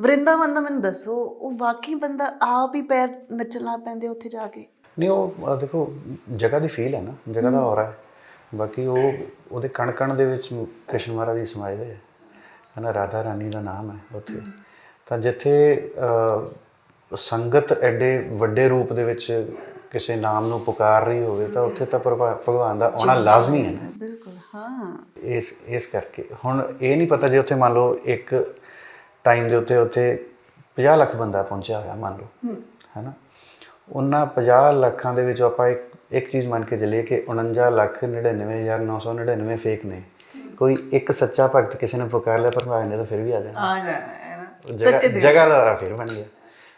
ਵਰਿੰਦਾਵਨ ਦਾ ਮੈਨੂੰ ਦੱਸੋ ਉਹ ਵਾਕਈ ਬੰਦਾ ਆਪ ਹੀ ਪੈਰ ਨੱਚਣ ਪੈਂਦੇ ਉੱਥੇ ਜਾ ਕੇ? ਨਹੀਂ ਉਹ ਅਹ ਦੇਖੋ ਜਗ੍ਹਾ ਦੀ ਫੀਲ ਹੈ ਨਾ ਜਗ੍ਹਾ ਦਾ ਔਰਾ ਹੈ। ਬਾਕੀ ਉਹ ਉਹਦੇ ਕਣ ਕਣ ਦੇ ਵਿੱਚ ਕ੍ਰਿਸ਼ਨ ਮਹਾਰਾਜ ਦੀ ਸਮਾਏ ਹੋਏ ਹੈ। ਹਨਾ ਰਾਧਾ ਰਾਣੀ ਦਾ ਨਾਮ ਹੈ ਉੱਥੇ। ਤਾਂ ਜਿੱਥੇ ਅਹ, ਸੰਗਤ ਐਡੇ ਵੱਡੇ ਰੂਪ ਦੇ ਵਿੱਚ ਕਿਸੇ ਨਾਮ ਨੂੰ ਪੁਕਾਰ ਰਹੀ ਹੋਵੇ ਤਾਂ ਉੱਥੇ ਤਾਂ ਪ੍ਰਭਾ- ਭਗਵਾਨ ਦਾ ਆਉਣਾ ਲਾਜ਼ਮੀ ਹੈ ਨਾ। ਬਿਲਕੁਲ ਹਾਂ। ਇਸ ਇਸ ਕਰਕੇ। ਹੁਣ ਇਹ ਨਹੀਂ ਪਤਾ ਜੇ ਉੱਥੇ ਮੰਨ ਲਓ ਇੱਕ ਟਾਈਮ ਦੇ ਉੱਤੇ ਉੱਥੇ 50 ਲੱਖ ਬੰਦਾ ਪਹੁੰਚਿਆ ਹੋਇਆ ਮੰਨ ਲਓ। ਹੈਨਾ? ਉਹਨਾਂ 50 ਲੱਖਾਂ ਦੇ ਵਿੱਚ ਆਪਾਂ ਇੱਕ ਇੱਕ ਚੀਜ਼ ਮੰਨ ਕੇ ਚੱਲੀਏ ਕਿ 49 ਲੱਖ 99999 ਫੇਕ ਨੇ ਕੋਈ ਇੱਕ ਸੱਚਾ ਭਗਤ ਕਿਸੇ ਨੇ ਪੁਕਾਰ ਲਿਆ ਪਰ ਨੇ ਤਾਂ ਫਿਰ ਵੀ ਆ ਜਾਣਾ। ਆ ਜਾਣਾ ਹੈ ਨਾ? ਉਹ ਜਗ੍ਹਾ ਜਗ੍ਹਾ ਦਾ ਦੌਰਾ ਫਿਰ ਬਣ ਗਿਆ।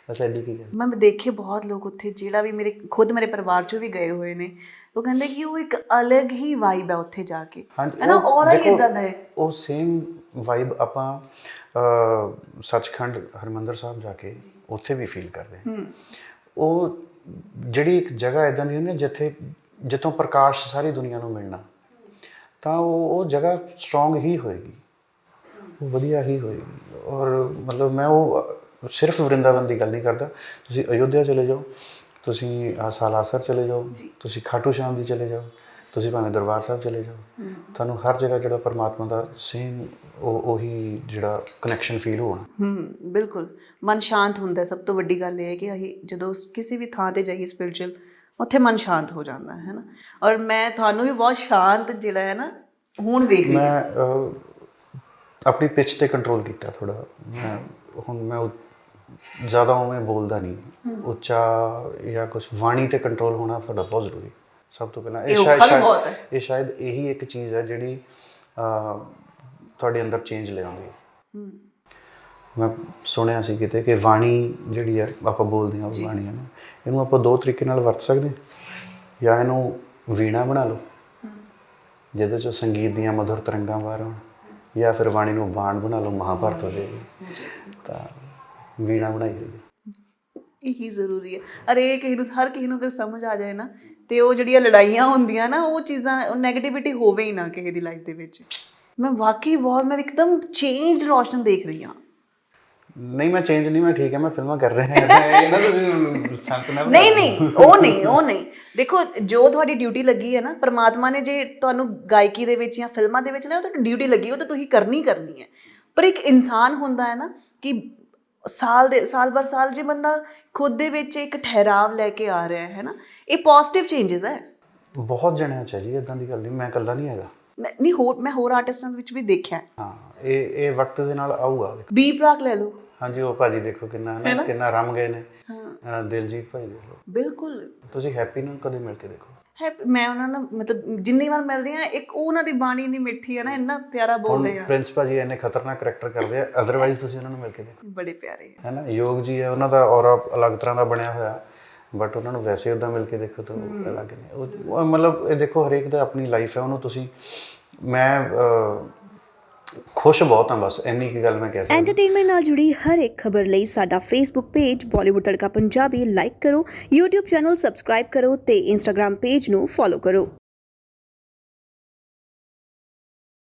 ਬਸ ਐਡੀ ਕੀ ਗੱਲ। ਮੈਂ ਦੇਖੇ ਬਹੁਤ ਲੋਕ ਉੱਥੇ ਜਿਹੜਾ ਵੀ ਮੇਰੇ ਖੁਦ ਮੇਰੇ ਪਰਿਵਾਰ ਚੋਂ ਵੀ ਗਏ ਹੋਏ ਨੇ। ਉਹ ਕਹਿੰਦੇ ਕਿ ਉਹ ਇੱਕ ਅਲੱਗ ਹੀ ਵਾਈਬ ਹੈ ਉੱਥੇ ਜਾ ਕੇ। ਹਾਂਜੀ, ਹੈ ਨਾ ਉਹ ਔਰਾ ਹੀ ਇਦਾਂ ਦਾ ਹੈ। ਉਹ ਸੇਮ ਵਾਈਬ ਆਪਾਂ ਸੱਚਖੰਡ ਹਰਮੰਦਰ ਸਾਹਿਬ ਜਾ ਕੇ ਉੱਥੇ ਵੀ ਫੀਲ ਕਰਦੇ ਹਾਂ। ਉਹ ਜਿਹੜੀ ਇੱਕ ਜਗ੍ਹਾ ਇਦਾਂ ਦੀ ਹੁੰਦੀ ਹੈ ਜਿੱਥੇ ਜਿੱਥੋਂ ਪ੍ਰਕਾਸ਼ ਸਾਰੀ ਦੁਨੀਆ ਨੂੰ ਮਿਲਣਾ ਤਾਂ ਉਹ ਉਹ ਜਗ੍ਹਾ ਸਟਰੋਂਗ ਹੀ ਹੋਏਗੀ। ਉਹ ਵਧੀਆ ਹੀ ਹੋਏਗੀ। ਔਰ ਮਤਲਬ ਮੈਂ ਉਹ ਸਿਰਫ ਵਰਿੰਦਾਵਨ ਦੀ ਗੱਲ ਨਹੀਂ ਕਰਦਾ। ਤੁਸੀਂ ਅਯੋਧਿਆ ਚਲੇ ਜਾਓ ਤੁਸੀਂ ਸਾਲਾਸਰ ਚਲੇ ਜਾਓ ਤੁਸੀਂ ਖਾਟੂ ਸ਼ਾਮ ਦੀ ਚਲੇ ਜਾਓ ਤੁਸੀਂ ਭਾਵੇਂ ਦਰਬਾਰ ਸਾਹਿਬ ਚਲੇ ਜਾਓ। ਤੁਹਾਨੂੰ ਹਰ ਜਗ੍ਹਾ ਜਿਹੜਾ ਪਰਮਾਤਮਾ ਦਾ ਸੇਮ ਉਹ ਉਹੀ ਜਿਹੜਾ ਕਨੈਕਸ਼ਨ ਫੀਲ ਹੋਣਾ। ਹੂੰ ਬਿਲਕੁਲ। ਮਨ ਸ਼ਾਂਤ ਹੁੰਦਾ। ਸਭ ਤੋਂ ਵੱਡੀ ਗੱਲ ਇਹ ਹੈ ਕਿ ਅਸੀਂ ਜਦੋਂ ਕਿਸੇ ਵੀ ਥਾਂ ਤੇ ਜਾਈਏ ਸਪਿਰਚੁਅਲ ਉੱਥੇ ਮਨ ਸ਼ਾਂਤ ਹੋ ਜਾਂਦਾ ਹੈ ਨਾ ਔਰ ਮੈਂ ਤੁਹਾਨੂੰ ਵੀ ਬਹੁਤ ਸ਼ਾਂਤ ਜਿਹੜਾ ਹੈ ਨਾ ਹੁਣ ਵੇਖ ਰਹੀ ਮੈਂ ਆਪਣੀ ਪਿਚ ਤੇ ਕੰਟਰੋਲ ਕੀਤਾ ਥੋੜਾ ਮੈਂ ਹੁਣ ਮੈਂ ਜ਼ਿਆਦਾ ਉਵੇਂ ਬੋਲਦਾ ਨਹੀਂ। ਉੱਚਾ ਜਾਂ ਕੁਝ ਵਾਣੀ ਤੇ ਕੰਟਰੋਲ ਹੋਣਾ ਤੁਹਾਡਾ ਬਹੁਤ ਜ਼ਰੂਰੀ ਸਭ ਤੋਂ ਪਹਿਲਾਂ ਇਹ ਹੈ। ਇਹ ਸ਼ਾਇਦ ਇਹੀ ਇੱਕ ਚੀਜ਼ ਹੈ ਜਿਹੜੀ ਤੁਹਾਡੇ ਅੰਦਰ ਚੇਂਜ ਲਿਆਉਂਦੀ ਹੈ। ਮੈਂ ਸੁਣਿਆ ਸੀ ਕਿਤੇ ਕਿ ਬਾਣੀ ਜਿਹੜੀ ਹੈ ਆਪਾਂ ਬੋਲਦੇ ਹਾਂ ਉਹ ਬਾਣੀ ਹੈ ਨਾ ਇਹਨੂੰ ਆਪਾਂ ਦੋ ਤਰੀਕੇ ਨਾਲ ਵਰਤ ਸਕਦੇ। ਜਾਂ ਇਹਨੂੰ ਵੀਣਾ ਬਣਾ ਲਓ। ਜਿਹਦੇ ਚ ਸੰਗੀਤ ਦੀਆਂ ਮధుਰ ਤਰੰਗਾਂ ਆਉਣ। ਜਾਂ ਫਿਰ ਬਾਣੀ ਨੂੰ ਬਾਣ ਬਣਾ ਲਓ ਮਹਾਭਾਰਤ ਹੋ ਜਾਏਗੀ। ਤਾਂ ਵੀਣਾ ਬਣਾਈ ਹੋਈ ਹੈ। ਇਹੀ ਜ਼ਰੂਰੀ ਹੈ। ਅਰੇ ਕਿਸੇ ਨੂੰ ਹਰ ਕਿਸੇ ਨੂੰ ਅਗਰ ਸਮਝ ਆ ਜਾਏ ਨਾ ਤੇ ਉਹ ਜਿਹੜੀਆਂ ਲੜਾਈਆਂ ਹੁੰਦੀਆਂ ਨਾ ਉਹ ਚੀਜ਼ਾਂ ਉਹ 네ਗੇਟਿਵਿਟੀ ਹੋਵੇ ਹੀ ਨਾ ਕਿਸੇ ਦੀ ਲਾਈਫ ਦੇ ਵਿੱਚ। ਮੈਂ ਵਾਕਈ ਬਹੁਤ ਮੈਂ ਇੱਕਦਮ ਚੇਂਜ ਰੋਸ਼ਨ ਦੇਖ ਰਹੀ ਹਾਂ। ਨਹੀਂ ਮੈਂ ਚੇਂਜ ਨਹੀਂ ਮੈਂ ਠੀਕ ਹੈ ਮੈਂ ਫਿਲਮਾਂ ਕਰ ਰਿਹਾ ਹਾਂ। ਇਹਨਾਂ ਤੋਂ ਸੰਤ ਨਾ ਨਹੀਂ ਨਹੀਂ ਉਹ ਨਹੀਂ ਉਹ ਨਹੀਂ। ਦੇਖੋ ਜੋ ਤੁਹਾਡੀ ਡਿਊਟੀ ਲੱਗੀ ਹੈ ਨਾ ਪ੍ਰਮਾਤਮਾ ਨੇ ਜੇ ਤੁਹਾਨੂੰ ਗਾਇਕੀ ਦੇ ਵਿੱਚ ਜਾਂ ਫਿਲਮਾਂ ਦੇ ਵਿੱਚ ਨਾ ਉਹ ਤੁਹਾਡੀ ਡਿਊਟੀ ਲੱਗੀ ਉਹ ਤਾਂ ਤੁਸੀਂ ਕਰਨੀ ਕਰਨੀ ਹੈ। ਪਰ ਇੱਕ ਇਨਸਾਨ ਹੁੰਦਾ ਹੈ ਨਾ ਕਿ ਸਾਲ ਦੇ ਸਾਲ ਬਰ ਸਾਲ ਜੇ ਬੰਦਾ ਖੁਦ ਦੇ ਵਿੱਚ ਇੱਕ ਠਹਿਰਾਵ ਲੈ ਕੇ ਆ ਰਿਹਾ ਹੈ ਨਾ ਇਹ ਪੋਜ਼ਿਟਿਵ ਚੇਂजेस ਹੈ। ਬਹੁਤ ਜਣਿਆਂ ਚ ਹੈ ਜੀ ਇਦਾਂ ਦੀ ਗੱਲ ਨਹੀਂ ਮੈਂ ਇਕੱਲਾ ਨਹੀਂ ਹੈਗਾ। ਮੈਂ- ਨਹੀਂ ਹੋਰ ਮੈਂ ਹੋਰ ਆਰਟਿਸਟਾਂ ਵਿੱਚ ਵੀ ਦੇਖਿਆ ਹੈ। ਹਾਂ ਇਹ ਇਹ ਵਕਤ ਦੇ ਨਾਲ ਆਊਗਾ। ਬੀ ਪ੍ਰਾਕ ਲੈ ਲਓ। ਹਾਂਜੀ ਉਹ ਭਾਜੀ ਦੇਖੋ ਕਿੰਨਾ ਹੈ ਨਾ? ਕਿੰਨਾ ਰਮ ਗਏ ਨੇ। ਹਾਂ। ਅਹ ਦਿਲਜੀਤ ਭਾਈ ਦੇਖ ਲਓ। ਬਿਲਕੁਲ। ਤੁਸੀਂ ਹੈਪੀ ਨੂੰ ਕਦੇ ਮਿਲ ਕੇ ਦੇਖੋ। ਹੈ ਮੈਂ ਉਹਨਾਂ ਨਾਲ ਮਤਲਬ ਜਿੰਨੀ ਵਾਰ ਮਿਲਦੀ ਆ ਇੱਕ ਉਹ ਉਹਨਾਂ ਦੀ ਬਾਣੀ ਇੰਨੀ ਮਿੱਠੀ ਹੈ ਨਾ ਇੰਨਾ ਪਿਆਰਾ ਬੋਲਦੇ ਆ। ਪ੍ਰਿੰਸ ਭਾਜੀ ਇੰਨੇ ਖਤਰਨਾਕ ਕਰੈਕਟਰ ਕਰਦੇ ਆ ਅਦਰਵਾਈਜ਼ ਤੁਸੀਂ ਉਹਨਾਂ ਨੂੰ ਮਿਲ ਕੇ ਦੇਖੋ। ਬੜੇ ਪਿਆਰੇ ਹੈ ਨਾ ਯੋਗ ਜੀ ਹੈ ਉਹਨਾਂ ਦਾ ਔਰਾ ਅਲੱਗ ਤਰ੍ਹਾਂ ਦਾ ਬਣਿਆ ਹੋਇਆ ਬਟ ਉਹਨਾਂ ਨੂੰ ਵੈਸੇ ਉਦਾਂ ਮਿਲ ਕੇ ਦੇਖੋ ਤਾਂ ਅਲੱਗ ਨੇ। ਉਹ ਮਤਲਬ ਇਹ ਦੇਖੋ ਹਰੇਕ ਦਾ ਆਪਣੀ ਲਾਈਫ ਹੈ ਉਹਨੂੰ ਤੁਸੀਂ ਮੈਂ ਖੁਸ਼ ਬਹੁਤ ਹਾਂ ਬਸ, ਇੰਨੀ ਕੀ ਗੱਲ ਮੈਂ ਕਹਿ ਸਕਦਾ ਐਂਟਰਟੇਨਮੈਂਟ ਨਾਲ ਜੁੜੀ ਹਰ ਇੱਕ ਖਬਰ ਲਈ ਸਾਡਾ Facebook page Bollywood Tadka Punjabi like ਕਰੋ, YouTube ਚੈਨਲ ਸਬਸਕ੍ਰਾਈਬ ਕਰੋ ਤੇ Instagram ਪੇਜ ਨੂੰ ਫੋਲੋ ਕਰੋ।